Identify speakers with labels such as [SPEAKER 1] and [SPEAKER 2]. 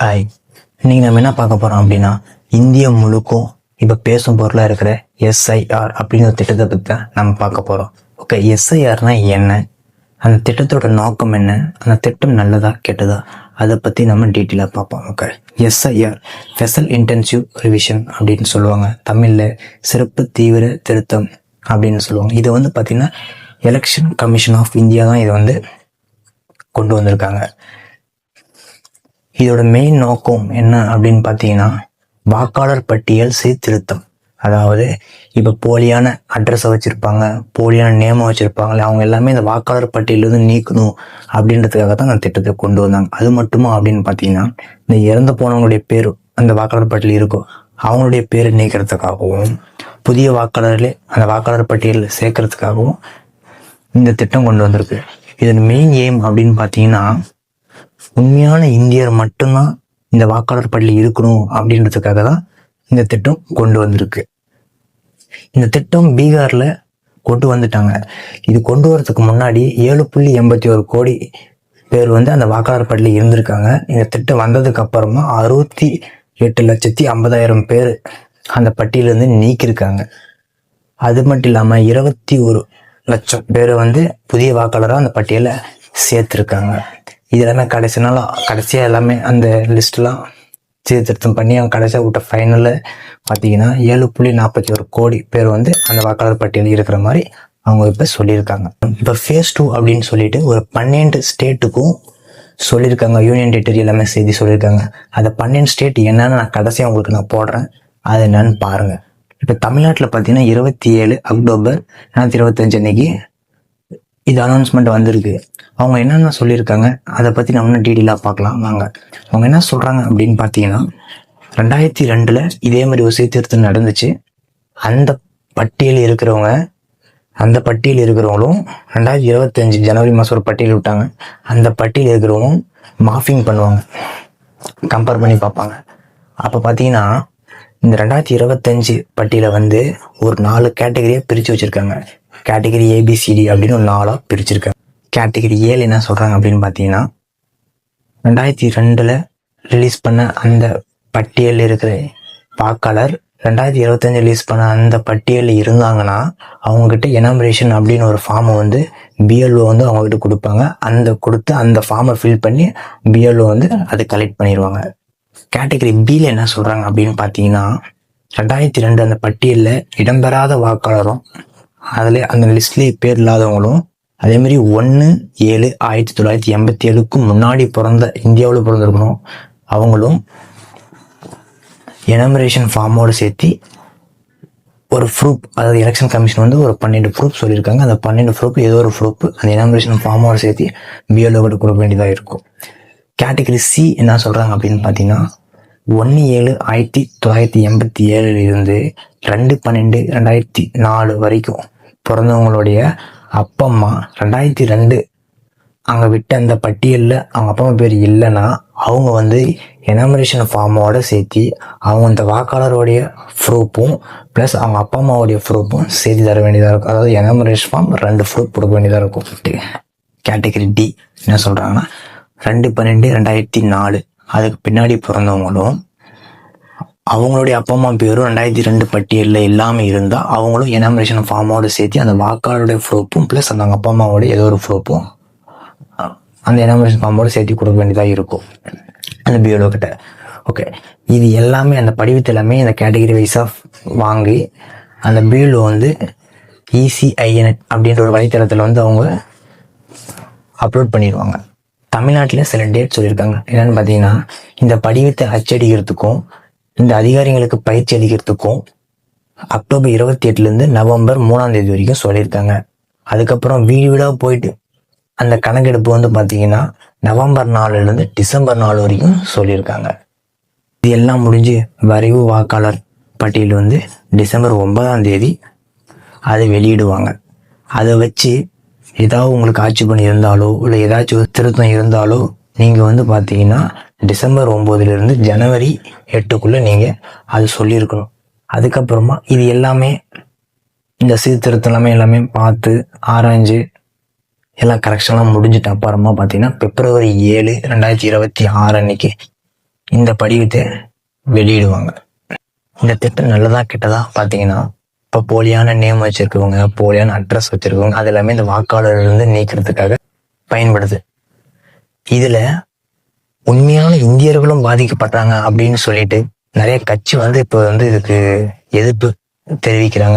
[SPEAKER 1] Hi இன்னைக்கு நம்ம என்ன பார்க்க போறோம் அப்படின்னா இந்தியா முழுக்கும் இப்போ பேசும் பொருளாக இருக்கிற எஸ்ஐஆர் அப்படிங்கிற திட்டத்தை பற்றி தான் நம்ம பார்க்க போகிறோம் ஓகே எஸ்ஐஆர்னா என்ன? அந்த திட்டத்தோட நோக்கம் என்ன? அந்த திட்டம் நல்லதா கெட்டதா? அதை பற்றி நம்ம டீட்டெயிலாக பார்ப்போம் okay SIR special intensive revision அப்படின்னு சொல்லுவாங்க. தமிழில் சிறப்பு தீவிர திருத்தம் அப்படின்னு சொல்லுவாங்க. இதை வந்து பார்த்திங்கன்னா எலெக்ஷன் கமிஷன் ஆஃப் இந்தியா தான் இதை வந்து கொண்டு வந்திருக்காங்க. இதோட மெயின் நோக்கம் என்ன அப்படின்னு பார்த்தீங்கன்னா வாக்காளர் பட்டியல் சீர்திருத்தம். அதாவது இப்போ போலியான அட்ரஸை வச்சுருப்பாங்க போலியான நேமை வச்சுருப்பாங்களே அவங்க எல்லாமே இந்த வாக்காளர் பட்டியலேருந்து நீக்கணும் அப்படின்றதுக்காக தான் அந்த திட்டத்தை கொண்டு வந்தாங்க. அது மட்டுமா அப்படின்னு பார்த்தீங்கன்னா இந்த இறந்து போனவங்களுடைய பேர் அந்த வாக்காளர் பட்டியல் இருக்கும் அவங்களுடைய பேரை நீக்கிறதுக்காகவும் புதிய வாக்காளர்களே அந்த வாக்காளர் பட்டியலில் சேர்க்கறதுக்காகவும் இந்த திட்டம் கொண்டு வந்திருக்கு. இதன் மெயின் எய்ம் அப்படின்னு பார்த்தீங்கன்னா உண்மையான இந்தியர் மட்டும்தான் இந்த வாக்காளர் பள்ளி இருக்கணும் அப்படின்றதுக்காக தான் இந்த திட்டம் கொண்டு வந்திருக்கு. இந்த திட்டம் பீகாரில் கொண்டு வந்துட்டாங்க. இது கொண்டு வரதுக்கு முன்னாடி ஏழு புள்ளி எண்பத்தி ஒரு கோடி பேர் வந்து அந்த வாக்காளர் பள்ளி இருந்திருக்காங்க. இந்த திட்டம் வந்ததுக்கு அப்புறமா அறுபத்தி எட்டு லட்சத்தி ஐம்பதாயிரம் பேர் அந்த பட்டியலேருந்து நீக்கியிருக்காங்க. அது மட்டும் இல்லாமல் இருபத்தி ஒரு லட்சம் பேரை வந்து புதிய வாக்காளராக அந்த பட்டியலில் சேர்த்துருக்காங்க. இதெல்லாமே கடைசி நாளாக கடைசியாக எல்லாமே அந்த லிஸ்ட்லாம் சீர்திருத்தம் பண்ணி அவங்க கடைசியாக விட்ட ஃபைனலில் பார்த்தீங்கன்னா ஏழு புள்ளி நாற்பத்தி ஒரு கோடி பேர் வந்து அந்த வாக்காளர் பட்டியலில் இருக்கிற மாதிரி அவங்க இப்போ சொல்லியிருக்காங்க. இப்போ ஃபேஸ் டூ அப்படின்னு சொல்லிட்டு ஒரு பன்னெண்டு ஸ்டேட்டுக்கும் சொல்லியிருக்காங்க. யூனியன் டெரிட்டரி எல்லாமே செய்தி சொல்லியிருக்காங்க. அந்த பன்னெண்டு ஸ்டேட் என்னன்னு நான் கடைசியாக உங்களுக்கு நான் போடுறேன் அது என்னன்னு பாருங்கள் இப்போ தமிழ்நாட்டில் பார்த்தீங்கன்னா இருபத்தி ஏழு அக்டோபர் ரெண்டாயிரத்தி இருபத்தஞ்சு அன்னைக்கு இது அனௌன்ஸ்மெண்ட் வந்திருக்கு. அவங்க என்னென்ன சொல்லியிருக்காங்க அதை பற்றி நம்ம இன்னும் டீட்டெயிலாக பார்க்கலாம். வாங்க. அவங்க என்ன சொல்கிறாங்க அப்படின்னு பார்த்தீங்கன்னா ரெண்டாயிரத்தி ரெண்டில் இதே மாதிரி ஒரு சீர்திருத்தம் நடந்துச்சு. அந்த பட்டியல் இருக்கிறவங்க அந்த பட்டியல் இருக்கிறவங்களும் ரெண்டாயிரத்தி இருபத்தஞ்சு ஜனவரி மாதம் ஒரு பட்டியல் விட்டாங்க. அந்த பட்டியல் இருக்கிறவங்களும் மாஃபிங் பண்ணுவாங்க. கம்பேர் பண்ணி பார்ப்பாங்க. அப்போ பார்த்தீங்கன்னா இந்த ரெண்டாயிரத்தி இருபத்தஞ்சு பட்டியலை வந்து ஒரு நாலு கேட்டகரியாக பிரித்து வச்சுருக்காங்க. கேட்டகரி ஏபிசிடி அப்படின்னு ஒரு நாளாக பிரிச்சிருக்காங்க. கேட்டகரி ஏழு என்ன சொல்கிறாங்க அப்படின்னு பார்த்தீங்கன்னா ரெண்டாயிரத்தி ரெண்டில் ரிலீஸ் பண்ண அந்த பட்டியலில் இருக்கிற வாக்காளர் ரெண்டாயிரத்தி இருபத்தஞ்சு ரிலீஸ் பண்ண அந்த பட்டியலில் இருந்தாங்கன்னா அவங்கக்கிட்ட எனாமரேஷன் அப்படின்னு ஒரு ஃபார்மை வந்து பிஎல்ஓ வந்து அவங்கக்கிட்ட கொடுப்பாங்க. அந்த கொடுத்து அந்த ஃபார்மை ஃபில் பண்ணி பிஎல்ஓ வந்து அதை கலெக்ட் பண்ணிடுவாங்க. கேட்டகரி பியில் என்ன சொல்கிறாங்க அப்படின்னு பார்த்தீங்கன்னா ரெண்டாயிரத்தி ரெண்டு அந்த பட்டியலில் இடம்பெறாத வாக்காளரும் அதில் அந்த லிஸ்ட்லேயே பேர் இல்லாதவங்களும் அதே மாதிரி ஒன்று ஏழு ஆயிரத்தி தொள்ளாயிரத்தி எண்பத்தி ஏழுக்கும் முன்னாடி பிறந்த இந்தியாவில் பிறந்திருக்கணும் அவங்களும் எனமரேஷன் ஃபார்மோடு சேர்த்து ஒரு ப்ரூப் அதாவது எலெக்ஷன் கமிஷன் வந்து ஒரு பன்னெண்டு ப்ரூப் சொல்லியிருக்காங்க. அந்த பன்னெண்டு ப்ரூப் ஏதோ ஒரு ப்ரூப் அந்த எனமரேஷன் ஃபார்மோடு சேர்த்து பிஎல்ஓ கூட கொடுக்க வேண்டியதாக இருக்கும். கேட்டகரி சி என்ன சொல்கிறாங்க அப்படின்னு பார்த்தீங்கன்னா ஒன்று ஏழு ஆயிரத்தி தொள்ளாயிரத்தி எண்பத்தி ஏழுலேருந்து ரெண்டு பன்னெண்டு ரெண்டாயிரத்தி நாலு வரைக்கும் பிறந்தவங்களுடைய அப்பா அம்மா ரெண்டாயிரத்தி ரெண்டு. அங்கே விட்ட அந்த பட்டியலில் அவங்க அப்பா அம்மா பேர் இல்லைன்னா அவங்க வந்து எனாமரேஷன் ஃபார்மோட சேர்த்து அவங்க அந்த வாக்காளருடைய ப்ரூஃபும் ப்ளஸ் அவங்க அப்பா அம்மாவுடைய ப்ரூஃபும் சேர்த்து தர வேண்டியதாக இருக்கும். அதாவது எனாமரேஷன் ஃபார்ம் ரெண்டு ப்ரூஃப் கொடுக்க வேண்டியதாக இருக்கும். கேட்டகரி டி என்ன சொல்கிறாங்கன்னா ரெண்டு பன்னெண்டு ரெண்டாயிரத்தி நாலு. அதுக்கு பின்னாடி பிறந்தவங்களும் அவங்களுடைய அப்பா அம்மா பேரும் ரெண்டாயிரத்தி ரெண்டு பட்டியலில் இல்லாமல் இருந்தால் அவங்களும் எனாமினேஷன் ஃபார்மோடு சேர்த்து அந்த வாக்காளருடைய ப்ரூப்பும் ப்ளஸ் அந்த அப்பா அம்மாவோட ஏதோ ஒரு ப்ரூஃபும் அந்த எனாமினேஷன் ஃபார்மோடு சேர்த்து கொடுக்க வேண்டியதாக இருக்கும். அந்த பிஎல்ஓ கிட்ட. ஓகே இது எல்லாமே அந்த படிவத்து எல்லாமே இந்த கேட்டகரி வைஸாக வாங்கி அந்த பிஎல்ஓ வந்து இசிஐஎன்எட் இசிஐஎன் அப்படின்ற ஒரு வலைத்தளத்தில் வந்து அவங்க அப்லோட் பண்ணிடுவாங்க. தமிழ்நாட்டில் சில டேட் சொல்லியிருக்காங்க. என்னென்னு பார்த்தீங்கன்னா இந்த படிவத்தை அச்சடிக்கிறதுக்கும் இந்த அதிகாரிகளுக்கு பயிற்சி அளிக்கிறதுக்கும் அக்டோபர் இருபத்தி எட்டுலேருந்து நவம்பர் மூணாம் தேதி வரைக்கும் சொல்லியிருக்காங்க. அதுக்கப்புறம் வீடு வீடாக போயிட்டு அந்த கணக்கெடுப்பு வந்து பார்த்தீங்கன்னா நவம்பர் நாலுலேருந்து டிசம்பர் நாலு வரைக்கும் சொல்லியிருக்காங்க. இது எல்லாம் முடிஞ்சு வரைவு வாக்காளர் பட்டியல் வந்து டிசம்பர் ஒன்பதாம் தேதி அதை வெளியிடுவாங்க. அதை வச்சு ஏதாவது உங்களுக்கு ஆட்சி பண்ணி இருந்தாலோ இல்லை ஏதாச்சும் ஒரு திருத்தம் இருந்தாலோ நீங்கள் வந்து பார்த்தீங்கன்னா டிசம்பர் ஒம்போதுலேருந்து ஜனவரி எட்டுக்குள்ளே நீங்கள் அது சொல்லியிருக்கணும். அதுக்கப்புறமா இது எல்லாமே இந்த சீர்திருத்தம் எல்லாமே எல்லாமே பார்த்து ஆராய்ஞ்சு எல்லாம் கரெக்ஷன்லாம் முடிஞ்சிட்ட அப்புறமா பார்த்தீங்கன்னா பிப்ரவரி ஏழு ரெண்டாயிரத்தி இருபத்தி ஆறு அன்னைக்கு இந்த படிவத்தை வெளியிடுவாங்க. இந்த திட்டம் நல்லதா கெட்டதா பார்த்தீங்கன்னா இப்போ போலியான நேம் வச்சிருக்கவங்க போலியான அட்ரஸ் வச்சிருக்கவங்க அது எல்லாமே இந்த வாக்காளர்கள் வந்து நீக்கிறதுக்காக பயன்படுது. இதில் உண்மையான இந்தியர்களும் பாதிக்கப்படுறாங்க அப்படின்னு சொல்லிட்டு நிறைய கட்சி வந்து இப்போ வந்து இதுக்கு எதிர்ப்பு தெரிவிக்கிறாங்க.